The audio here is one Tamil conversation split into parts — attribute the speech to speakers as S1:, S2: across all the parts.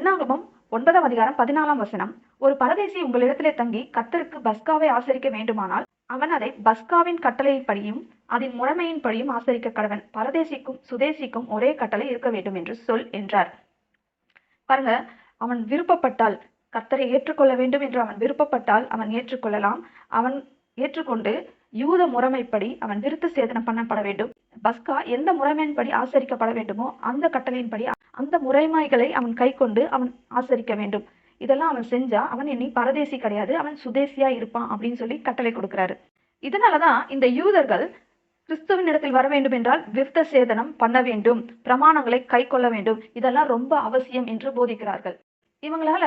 S1: என்னாகமம் ஒன்பதாம் அதிகாரம் பதினாலாம் வசனம் ஒரு பரதேசி உங்களிடத்திலே தங்கி கத்தருக்கு பஸ்காவை ஆசரிக்க வேண்டுமானால் அவன் அதை பஸ்காவின் கட்டளையின்படியும் அதன் முறைமையின்படியும் ஆசரிக்க கடவன். பரதேசிக்கும் சுதேசிக்கும் ஒரே கட்டளை இருக்க வேண்டும் என்று சொல் என்றார். பாருங்க அவன் விருப்பப்பட்டால் கர்த்தரை ஏற்றுக்கொள்ள வேண்டும் என்று அவன் விருப்பப்பட்டால் அவன் ஏற்றுக்கொள்ளலாம். அவன் ஏற்றுக்கொண்டு யூத முறைமைப்படி அவன் விருத்த சேதனம் பண்ணப்பட வேண்டும். பஸ்கா எந்த முறைமையின்படி ஆசரிக்கப்பட வேண்டுமோ அந்த கட்டளையின்படி அந்த முறைமைகளை அவன் கை கொண்டு அவன் ஆசரிக்க வேண்டும். இதெல்லாம் அவன் செஞ்சா அவன் இனி பரதேசி கிடையாது அவன் சுதேசியா இருப்பான் அப்படின்னு சொல்லி கட்டளை கொடுக்கிறாரு. இதனாலதான் இந்த யூதர்கள் கிறிஸ்துவின் இடத்தில் வர வேண்டும் என்றால் விருத்த சேதனம் பண்ண வேண்டும் பிரமாணங்களை கை கொள்ள வேண்டும். இதெல்லாம் ரொம்ப அவசியம் என்று போதிக்கிறார்கள். இவங்களால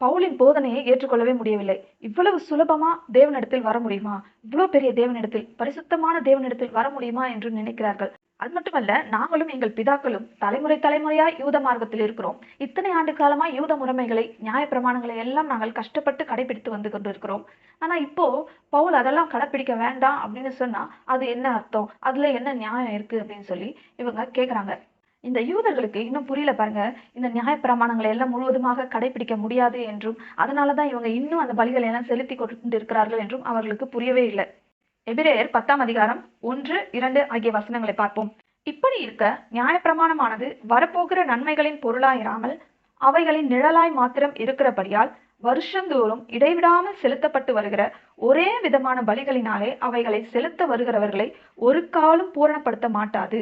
S1: பவுலின் போதனையை ஏற்றுக்கொள்ளவே முடியவில்லை. இவ்வளவு சுலபமா தேவனிடத்தில் வர முடியுமா? இவ்வளவு பெரிய தேவனிடத்தில் பரிசுத்தமான தேவனிடத்தில் வர முடியுமா என்று நினைக்கிறார்கள். அது மட்டுமல்ல நாங்களும் எங்கள் பிதாக்களும் தலைமுறை தலைமுறையா யூத மார்க்கத்தில் இருக்கிறோம். இத்தனை ஆண்டு காலமா யூத முறைமைகளை நியாய பிரமாணங்களை எல்லாம் நாங்கள் கஷ்டப்பட்டு கடைபிடித்து வந்து கொண்டிருக்கிறோம். ஆனா இப்போ பவுல் அதெல்லாம் கடைப்பிடிக்க வேண்டாம் அப்படின்னு சொன்னா அது என்ன அர்த்தம்? அதுல என்ன நியாயம் இருக்கு அப்படின்னு சொல்லி இவங்க கேக்குறாங்க. இந்த யூதர்களுக்கு இன்னும் புரியல பாருங்க. இந்த நியாய பிரமாணங்களை எல்லாம் முழுவதுமாக கடைபிடிக்க முடியாது என்றும் அதனாலதான் இவங்க இன்னும் அந்த பலிகளை எல்லாம் செலுத்தி கொண்டு இருக்கிறார்கள் என்றும் அவர்களுக்கு புரியவே இல்லை. எபிரேயர் பத்தாம் அதிகாரம் ஒன்று இரண்டு ஆகிய வசனங்களை பார்ப்போம். இப்படி இருக்க நியாயப்பிரமாணமானது வரப்போகிற நன்மைகளின் பொருளாயிராமல் அவைகளின் நிழலாய் மாத்திரம் இருக்கிறபடியால் வருஷந்தோறும் இடைவிடாமல் செலுத்தப்பட்டு வருகிற ஒரே விதமான பலிகளினாலே அவைகளை செலுத்த வருகிறவர்களை ஒரு காலம் பூரணப்படுத்த மாட்டாது.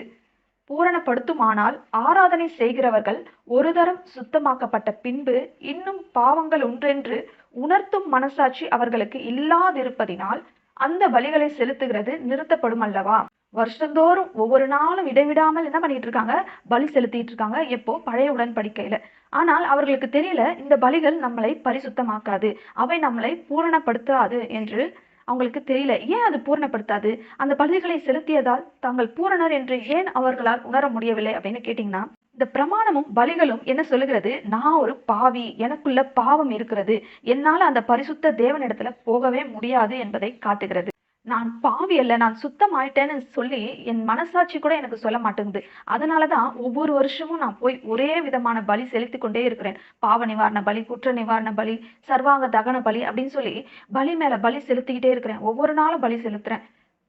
S1: பூரணப்படுத்துமானால் ஆராதனை செய்கிறவர்கள் ஒரு தரம் சுத்தமாக்கப்பட்ட பின்பு இன்னும் பாவங்கள் ஒன்றென்று உணர்த்தும் மனசாட்சி அவர்களுக்கு இல்லாதிருப்பதினால் அந்த பலிகளை செலுத்துகிறது நிறுத்தப்படும் அல்லவா? வருஷந்தோறும் ஒவ்வொரு நாளும் இடைவிடாமல் என்ன பண்ணிட்டு இருக்காங்க பலி செலுத்திட்டு இருக்காங்க எப்போ? பழைய உடன்படிக்கையில. ஆனால் அவர்களுக்கு தெரியல இந்த பலிகள் நம்மளை பரிசுத்தமாக்காது. அவை நம்மளை பூரணப்படுத்தாது என்று அவங்களுக்கு தெரியல. ஏன் அது பூரணப்படுத்தாது? அந்த பலிகளை செலுத்தியதால் தாங்கள் பூரணர் என்று ஏன் அவர்களால் உணர முடியவில்லை அப்படின்னு கேட்டீங்கன்னா இந்த பிரமாணமும் பலிகளும் என்ன சொல்லுகிறது? நான் ஒரு பாவி எனக்குள்ள பாவம் இருக்கிறது. என்னால் அந்த பரிசுத்த தேவனிடத்துல போகவே முடியாது என்பதை காட்டுகிறது. நான் பாவி அல்ல நான் சுத்தம் ஆயிட்டேன்னு சொல்லி என் மனசாட்சி கூட எனக்கு சொல்ல மாட்டேங்குது. அதனாலதான் ஒவ்வொரு வருஷமும் நான் போய் ஒரே விதமான பலி செலுத்தி கொண்டே இருக்கிறேன். பாவ நிவாரண பலி குற்ற நிவாரண பலி சர்வாங்க தகன பலி அப்படின்னு சொல்லி பலி மேல பலி செலுத்திக்கிட்டே இருக்கிறேன். ஒவ்வொரு நாளும் பலி செலுத்துறேன்.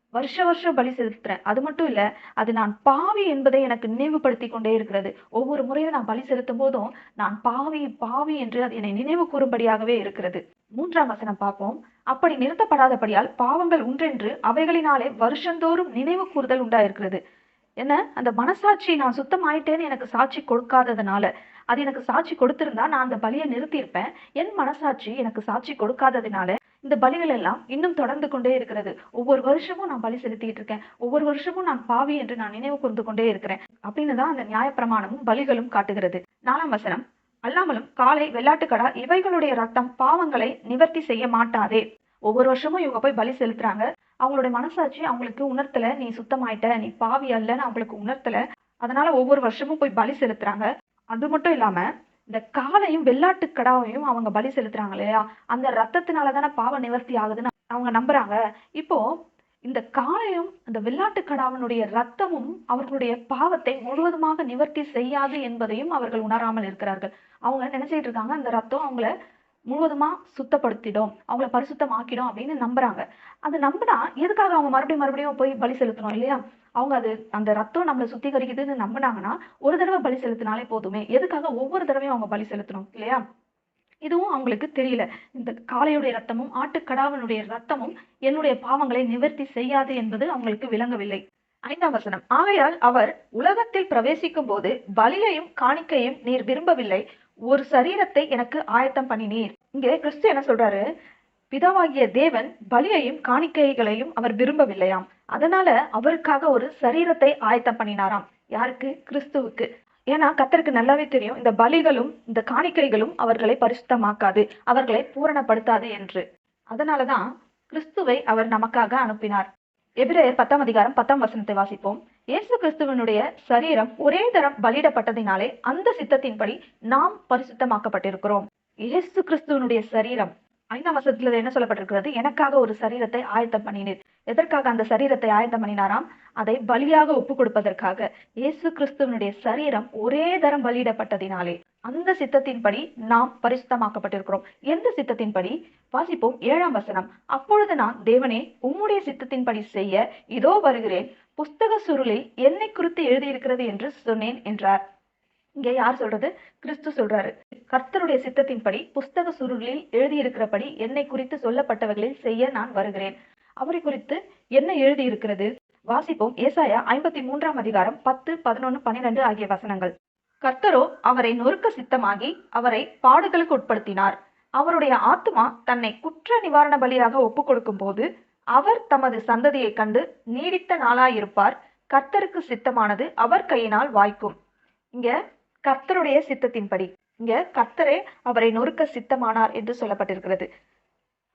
S1: வருஷ வருஷம் பலி செலுத்துறேன். அது மட்டும் இல்ல அது நான் பாவி என்பதை எனக்கு நினைவுபடுத்தி கொண்டே இருக்கிறது. ஒவ்வொரு முறையும் நான் பலி செலுத்தும் போதும் நான் பாவி பாவி என்று அது என்னை நினைவு கூறும்படியாகவே இருக்கிறது. மூன்றாம் வசனம் பார்ப்போம். அப்படி நிறுத்தப்படாதபடியால் பாவங்கள் உண்டென்று அவைகளினாலே வருஷந்தோறும் நினைவு கூறுதல் உண்டாயிருக்கிறது. என்ன? அந்த மனசாட்சி நான் சுத்தம் ஆயிட்டேன்னு எனக்கு சாட்சி கொடுக்காததுனால அது எனக்கு சாட்சி கொடுத்திருந்தா நான் அந்த பலியை நிறுத்தியிருப்பேன். என் மனசாட்சி எனக்கு சாட்சி கொடுக்காததுனால இந்த பலிகள் எல்லாம் இன்னும் தொடர்ந்து கொண்டே இருக்கிறது. ஒவ்வொரு வருஷமும் நான் பலி செலுத்திட்டு இருக்கேன். ஒவ்வொரு வருஷமும் நான் பாவி என்று நான் நினைவு கூர்ந்து கொண்டே இருக்கிறேன். அப்படின்னு தான் அந்த நியாயப்பிரமாணமும் பலிகளும் காட்டுகிறது. நாலாம் வசனம். அல்லாமலும் காளை வெள்ளாட்டுக்கடா இவைகளுடைய ரத்தம் பாவங்களை நிவர்த்தி செய்ய மாட்டாதே. ஒவ்வொரு வருஷமும் இவங்க போய் பலி செலுத்துறாங்க. அவங்களுடைய மனசாட்சி அவங்களுக்கு உணர்த்தல நீ சுத்தமாயிட்ட நீ பாவி அல்லன்னு அவங்களுக்கு உணர்த்தல. அதனால ஒவ்வொரு வருஷமும் போய் பலி செலுத்துறாங்க. அது மட்டும் இல்லாம இந்த காளையும் வெள்ளாட்டு கடாவையும் அவங்க பலி செலுத்துறாங்க இல்லையா? அந்த ரத்தத்தினால தானே பாவ நிவர்த்தி ஆகுதுன்னு அவங்க நம்புறாங்க. இப்போ இந்த காளையும் அந்த வெள்ளாட்டு கடாவினுடைய ரத்தமும் அவர்களுடைய பாவத்தை முழுவதுமாக நிவர்த்தி செய்யாது என்பதையும் அவர்கள் உணராமல் இருக்கிறார்கள். அவங்க நினைச்சிட்டு இருக்காங்க? அந்த ரத்தம் அவங்கள முழுவதுமா சுத்தப்படுத்திடும் அவங்கள பரிசுத்தம் ஆக்கிடும் அப்படின்னு நம்புறாங்க. அது நம்பினா எதுக்காக அவங்க மறுபடியும் மறுபடியும் போய் பலி செலுத்தணும் இல்லையா? அவங்க அது அந்த ரத்தம் நம்மளை சுத்திகரிக்குதுன்னு நம்பினாங்கன்னா ஒரு தடவை பலி செலுத்தினாலே போதுமே. எதுக்காக ஒவ்வொரு தடவையும் அவங்க பலி செலுத்தணும் இல்லையா? இதுவும் அவங்களுக்கு தெரியல. இந்த காளையுடைய ரத்தமும் ஆட்டுக்கடாவனுடைய ரத்தமும் என்னுடைய பாவங்களை நிவர்த்தி செய்யாது என்பது அவங்களுக்கு விளங்கவில்லை. ஐந்தாம் வசனம் ஆகையால் அவர் உலகத்தில் பிரவேசிக்கும் போது பலியையும் காணிக்கையும் நீர் விரும்பவில்லை. ஒரு சரீரத்தை எனக்கு ஆயத்தம் பண்ணினீர். இங்கே கிறிஸ்து என்ன சொல்றாரு? பிதாவாகிய தேவன் பலியையும் காணிக்கைகளையும் அவர் விரும்பவில்லையாம். அதனால அவருக்காக ஒரு சரீரத்தை ஆயத்தம் பண்ணினாராம். யாருக்கு? கிறிஸ்துவுக்கு. ஏன்னா கத்தருக்கு நல்லாவே தெரியும் இந்த பலிகளும் இந்த காணிக்கைகளும் அவர்களை பரிசுத்தமாக்காது அவர்களை பூரணப்படுத்தாது என்று. அதனாலதான் கிறிஸ்துவை அவர் நமக்காக அனுப்பினார். எபிரேயர் பத்தாம் அதிகாரம் பத்தாம் வசனத்தை வாசிப்போம். இயேசு கிறிஸ்துவனுடைய சரீரம் ஒரே தரம் பலியிடப்பட்டதினாலே அந்த சித்தத்தின்படி நாம் பரிசுத்தமாக்கப்பட்டிருக்கிறோம். இயேசு கிறிஸ்துவனுடைய சரீரம். ஐந்தாம் வசத்துல என்ன சொல்லப்பட்டிருக்கிறது? எனக்காக ஒரு சரீரத்தை ஆயத்தம் பண்ணினீர். எதற்காக அந்த சரீரத்தை ஆயத்தம் பண்ணினாராம்? அதை பலியாக ஒப்பு கொடுப்பதற்காக. இயேசு கிறிஸ்துவனுடைய சரீரம் ஒரே தரம் பலியிடப்பட்டதினாலே. அந்த சித்தத்தின்படி நாம் பரிசுத்தமாக்கப்பட்டிருக்கிறோம். எந்த சித்தத்தின்படி? வாசிப்போம் ஏழாம் வசனம். அப்பொழுது நான் தேவனே உம்முடைய சித்தத்தின்படி செய்ய இதோ வருகிறேன். புஸ்தக சுருளில் என்னை குறித்து எழுதியிருக்கிறது என்று சொன்னேன் என்றார். இங்கே யார் சொல்றது? கிறிஸ்து சொல்றாரு. கர்த்தருடைய சித்தத்தின்படி புஸ்தக சுருளில் எழுதியிருக்கிறபடி என்னை குறித்து சொல்லப்பட்டவர்களில் செய்ய நான் வருகிறேன். அவரை குறித்து என்ன எழுதியிருக்கிறது? வாசிப்போம். ஏசாயா ஐம்பத்தி மூன்றாம் அதிகாரம் பத்து பதினொன்னு பன்னிரெண்டு ஆகிய வசனங்கள். கர்த்தரோ அவரை நொறுக்க சித்தமாகி அவரை பாடுகளுக்கு உட்படுத்தினார். அவருடைய ஆத்மா தன்னை குற்ற நிவாரண பலியாக ஒப்புக் கொடுக்கும் போது அவர் தமது சந்ததியை கண்டு நீடித்த நாளாயிருப்பார். கர்த்தருக்கு சித்தமானது அவர் கையினால் வாய்க்கும். இங்க கர்த்தருடைய சித்தத்தின்படி இங்க கர்த்தரே அவரை நொறுக்க சித்தமானார் என்று சொல்லப்பட்டிருக்கிறது.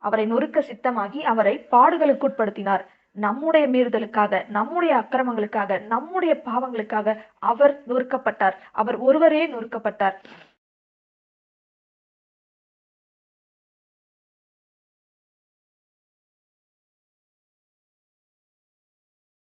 S1: அவரை நொறுக்க சித்தமாகி அவரை பாடுகளுக்கு உட்படுத்தினார் நம்முடைய மீறுதலுக்காக நம்முடைய அக்கிரமங்களுக்காக நம்முடைய பாவங்களுக்காக அவர் நொறுக்கப்பட்டார். அவர் ஒருவரே நொறுக்கப்பட்டார்.